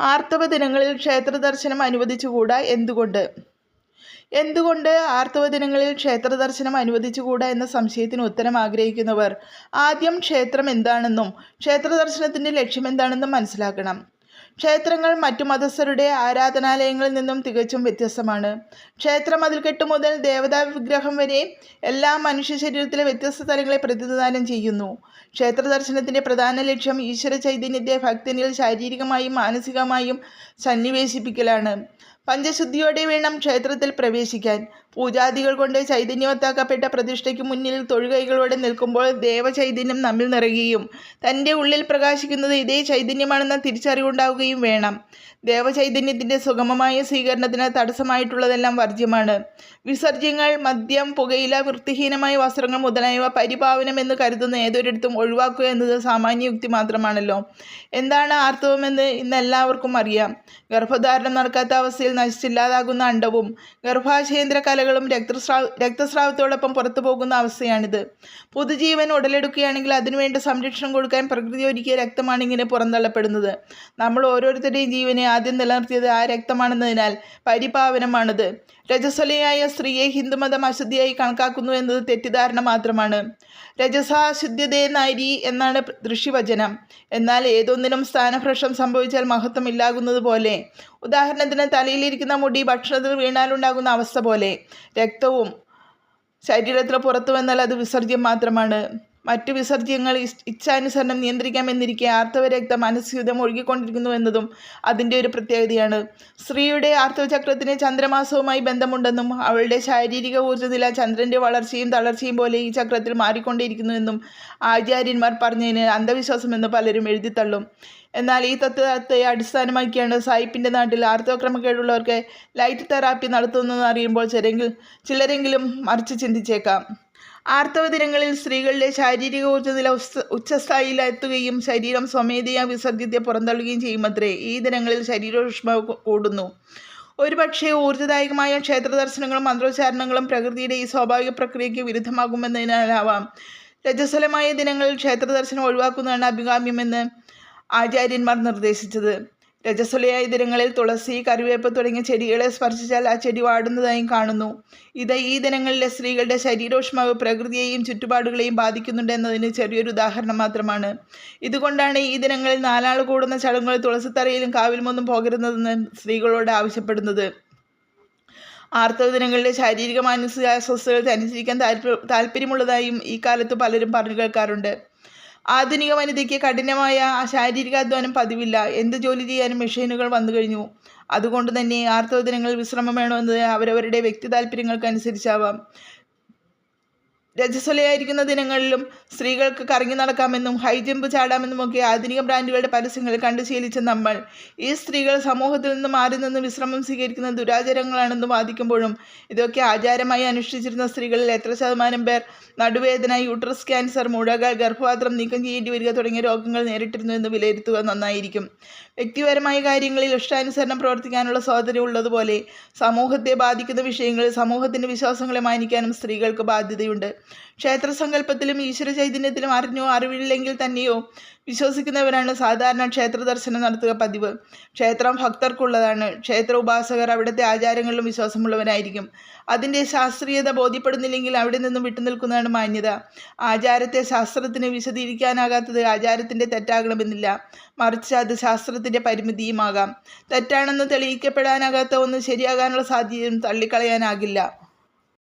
ആർത്തവ ദിനങ്ങളിൽ ക്ഷേത്ര ദർശനം അനുവദിച്ചുകൂടാ എന്തുകൊണ്ട്? എന്തുകൊണ്ട് ആർത്തവ ദിനങ്ങളിൽ ക്ഷേത്ര ദർശനം അനുവദിച്ചുകൂടാ എന്ന സംശയത്തിന് ഉത്തരം ആഗ്രഹിക്കുന്നവർ? ആദ്യം ക്ഷേത്രം എന്താണെന്നും ക്ഷേത്ര ദർശനത്തിന്റെ ലക്ഷ്യം എന്താണെന്നും മനസ്സിലാക്കണം. ക്ഷേത്രങ്ങൾ മറ്റു മതസ്ഥരുടെ ആരാധനാലയങ്ങളിൽ നിന്നും തികച്ചും വ്യത്യസ്തമാണ്. ക്ഷേത്ര മതിൽക്കെട്ട് മുതൽ ദേവതാ വിഗ്രഹം വരെ എല്ലാ മനുഷ്യ ശരീരത്തിലെ വ്യത്യസ്ത തലങ്ങളെ പ്രതിനിധാനം ചെയ്യുന്നു. ക്ഷേത്ര ദർശനത്തിന്റെ പ്രധാന ലക്ഷ്യം ഈശ്വര ചൈതന്യത്തെ ഭക്തനിൽ ശാരീരികമായും മാനസികമായും സന്നിവേശിപ്പിക്കലാണ്. പഞ്ചശുദ്ധിയോടെ വേണം ക്ഷേത്രത്തിൽ പ്രവേശിക്കാൻ. പൂജാദികൾ കൊണ്ട് ചൈതന്യവത്താക്കപ്പെട്ട പ്രതിഷ്ഠയ്ക്ക് മുന്നിൽ തൊഴുകൈകളോടെ നിൽക്കുമ്പോൾ ദേവചൈതന്യം നമ്മിൽ നിറയുകയും തന്റെ ഉള്ളിൽ പ്രകാശിക്കുന്നത് ഇതേ ചൈതന്യമാണെന്ന തിരിച്ചറിവുണ്ടാവുകയും വേണം. ദേവചൈതന്യത്തിന്റെ സുഗമമായ സ്വീകരണത്തിന് തടസ്സമായിട്ടുള്ളതെല്ലാം വർജ്യമാണ്. വിസർജ്യങ്ങൾ മദ്യം പുകയില വൃത്തിഹീനമായ വസ്ത്രങ്ങൾ മുതലായവ പരിപാവനമെന്ന് കരുതുന്ന ഏതൊരിടത്തും ഒഴിവാക്കുക എന്നത് സാമാന്യ യുക്തി മാത്രമാണല്ലോ. എന്താണ് ആർത്തവമെന്ന് ഇന്ന് എല്ലാവർക്കും അറിയാം. ഗർഭധാരണം നടക്കാത്ത അവസ്ഥയിൽ നശിച്ചില്ലാതാകുന്ന അണ്ടവും ഗർഭാശയേന്ദ്ര കലകളും രക്തസ്രാവ രക്തസ്രാവത്തോടൊപ്പം പുറത്തു പോകുന്ന അവസ്ഥയാണിത്. പൊതുജീവൻ ഉടലെടുക്കുകയാണെങ്കിൽ അതിനുവേണ്ട സംരക്ഷണം കൊടുക്കാൻ പ്രകൃതി ഒരുക്കിയ രക്തമാണ് ഇങ്ങനെ പുറന്തള്ളപ്പെടുന്നത്. നമ്മൾ ഓരോരുത്തരുടെയും ജീവനെ ആദ്യം നിലനിർത്തിയത് ആ രക്തമാണെന്നതിനാൽ പരിപാവനമാണത്. രജസ്വലയായ സ്ത്രീയെ ഹിന്ദുമതം അശുദ്ധിയായി കണക്കാക്കുന്നു എന്നത് തെറ്റിദ്ധാരണ മാത്രമാണ്. രജസാശുദ്ധ്യതേ നാരി എന്നാണ് ദൃശ്യവചനം എന്നാൽ ഏതൊന്നിനും സ്ഥാനഭ്രഷ്ടം സംഭവിച്ചാൽ മഹത്വം ഇല്ലാകുന്നത് പോലെ. ഉദാഹരണത്തിന് തലയിലിരിക്കുന്ന മുടി ഭക്ഷണത്തിൽ വീണാലുണ്ടാകുന്ന അവസ്ഥ പോലെ. രക്തവും ശരീരത്തിൽ പുറത്തു വന്നാൽ അത് വിസർജ്യം മാത്രമാണ്. മറ്റു വിസർജ്യങ്ങൾ ഇച്ഛാനുസരണം നിയന്ത്രിക്കാമെന്നിരിക്കെ ആർത്തവരക്ത രക്തം മനസ്സ്യൂതം ഒഴുകിക്കൊണ്ടിരിക്കുന്നു എന്നതും അതിന്റെ ഒരു പ്രത്യേകതയാണ്. സ്ത്രീയുടെ ആർത്തവചക്രത്തിന് ചന്ദ്രമാസവുമായി ബന്ധമുണ്ടെന്നും അവളുടെ ശാരീരിക ഊർജനില ചന്ദ്രന്റെ വളർച്ചയും തളർച്ചയും പോലെ ഈ ചക്രത്തിൽ മാറിക്കൊണ്ടേയിരിക്കുന്നുവെന്നും ആചാര്യന്മാർ പറഞ്ഞതിന് അന്ധവിശ്വാസമെന്ന് പലരും എഴുതിത്തള്ളും. എന്നാൽ ഈ തത്വത്തെ അടിസ്ഥാനമാക്കിയാണ് സായിപ്പിന്റെ നാട്ടിൽ ആർത്തവക്രമക്കേടുള്ളവർക്ക് ലൈറ്റ് തെറാപ്പി നടത്തുന്നതെന്ന് അറിയുമ്പോൾ ചിലരെങ്കിൽ ചിലരെങ്കിലും മറിച്ച് ചിന്തിച്ചേക്കാം. ആർത്തവ ദിനങ്ങളിൽ സ്ത്രീകളുടെ ശാരീരിക ഊർജനില ഉച്ച ഉച്ചസ്ഥായിയിലെത്തുകയും ശരീരം സ്വമേധയാ വിസർജ്യത്തെ പുറന്തള്ളുകയും ചെയ്യുമത്രേ. ഈ ദിനങ്ങളിൽ ശരീരോഷ്മ കൂടുന്നു. ഒരുപക്ഷെ ഊർജദായകമായ ക്ഷേത്രദർശനങ്ങളും മന്ത്രോച്ചാരണങ്ങളും പ്രകൃതിയുടെ ഈ സ്വാഭാവിക പ്രക്രിയയ്ക്ക് വിരുദ്ധമാകുമെന്നതിനാലാവാം. രജസ്വലമായ ദിനങ്ങളിൽ ക്ഷേത്രദർശനം ഒഴിവാക്കുന്നതാണ് അഭികാമ്യമെന്ന് ആചാര്യന്മാർ നിർദ്ദേശിച്ചത്. രജസ്വലയായ ദിനങ്ങളിൽ തുളസി കറിവേപ്പ് തുടങ്ങിയ ചെടികളെ സ്പർശിച്ചാൽ ആ ചെടി വാടുന്നതായും കാണുന്നു. ഇത് ഈ ദിനങ്ങളിലെ സ്ത്രീകളുടെ ശരീരോഷ്മാവ് പ്രകൃതിയെയും ചുറ്റുപാടുകളെയും ബാധിക്കുന്നുണ്ട് എന്നതിന് ചെറിയൊരു ഉദാഹരണം മാത്രമാണ്. ഇതുകൊണ്ടാണ് ഈ ദിനങ്ങളിൽ നാലാൾ കൂടുന്ന ചടങ്ങുകൾ തുളസിത്തറയിലും കാവിലുമൊന്നും പോകരുതെന്ന് സ്ത്രീകളോട് ആവശ്യപ്പെടുന്നത്. ആർത്തവ ദിനങ്ങളിലെ ശാരീരിക മാനസിക അസ്വസ്ഥകൾ അനുസരിക്കാൻ താല്പര്യ താല്പര്യമുള്ളതായും ഈ കാലത്ത് പലരും പറഞ്ഞു കേൾക്കാറുണ്ട്. ആധുനിക വനിതയ്ക്ക് കഠിനമായ ശാരീരികാധ്വാനം പതിവില്ല. എന്ത് ജോലി ചെയ്യാനും മെഷീനുകൾ വന്നു കഴിഞ്ഞു. അതുകൊണ്ട് തന്നെ ആർത്തവ ദിനങ്ങളിൽ വിശ്രമം വേണമെന്നത് അവരവരുടെ വ്യക്തി താല്പര്യങ്ങൾക്കനുസരിച്ചാവാം. രജസ്വലയായിരിക്കുന്ന ദിനങ്ങളിലും സ്ത്രീകൾക്ക് കറങ്ങി നടക്കാമെന്നും ഹൈ ജമ്പ് ചാടാമെന്നുമൊക്കെ ആധുനിക ബ്രാൻഡുകളുടെ പരസ്യങ്ങൾ കണ്ടു ശീലിച്ച നമ്മൾ. ഈ സ്ത്രീകൾ സമൂഹത്തിൽ നിന്ന് മാറി നിന്ന് വിശ്രമം സ്വീകരിക്കുന്ന ദുരാചാരങ്ങളാണെന്ന് വാദിക്കുമ്പോഴും ഇതൊക്കെ ആചാരമായി അനുഷ്ഠിച്ചിരുന്ന സ്ത്രീകളിൽ എത്ര ശതമാനം പേർ നടുവേദന യൂട്രസ് ക്യാൻസർ മുഴകൾ ഗർഭപാത്രം നീക്കം ചെയ്യേണ്ടി വരിക തുടങ്ങിയ രോഗങ്ങൾ നേരിട്ടിരുന്നു എന്ന് വിലയിരുത്തുക നന്നായിരിക്കും. വ്യക്തിപരമായ കാര്യങ്ങളിൽ ഇഷ്ടാനുസരണം പ്രവർത്തിക്കാനുള്ള സ്വാതന്ത്ര്യം ഉള്ളതുപോലെ സമൂഹത്തെ ബാധിക്കുന്ന വിഷയങ്ങളിൽ സമൂഹത്തിന്റെ വിശ്വാസങ്ങളെ മാനിക്കാനും സ്ത്രീകൾക്ക് ബാധ്യതയുണ്ട്. ക്ഷേത്രസങ്കല്പത്തിലും ഈശ്വര ചൈതന്യത്തിലും അറിഞ്ഞോ അറിവില്ലെങ്കിൽ തന്നെയോ വിശ്വസിക്കുന്നവരാണ് സാധാരണ ക്ഷേത്ര ദർശനം നടത്തുക പതിവ്. ക്ഷേത്രം ഭക്തർക്കുള്ളതാണ്. ക്ഷേത്ര ഉപാസകർ അവിടുത്തെ ആചാരങ്ങളിലും വിശ്വാസമുള്ളവരായിരിക്കും. അതിന്റെ ശാസ്ത്രീയത ബോധ്യപ്പെടുന്നില്ലെങ്കിൽ അവിടെ നിന്നും വിട്ടുനിൽക്കുന്നതാണ് മാന്യത. ആചാരത്തെ ശാസ്ത്രത്തിന് വിശദീകരിക്കാനാകാത്തത് ആചാരത്തിന്റെ തെറ്റാകണമെന്നില്ല. മറിച്ച് അത് ശാസ്ത്രത്തിന്റെ പരിമിതിയുമാകാം. തെറ്റാണെന്ന് തെളിയിക്കപ്പെടാനാകാത്ത ഒന്ന് ശരിയാകാനുള്ള സാധ്യതയും തള്ളിക്കളയാനാകില്ല.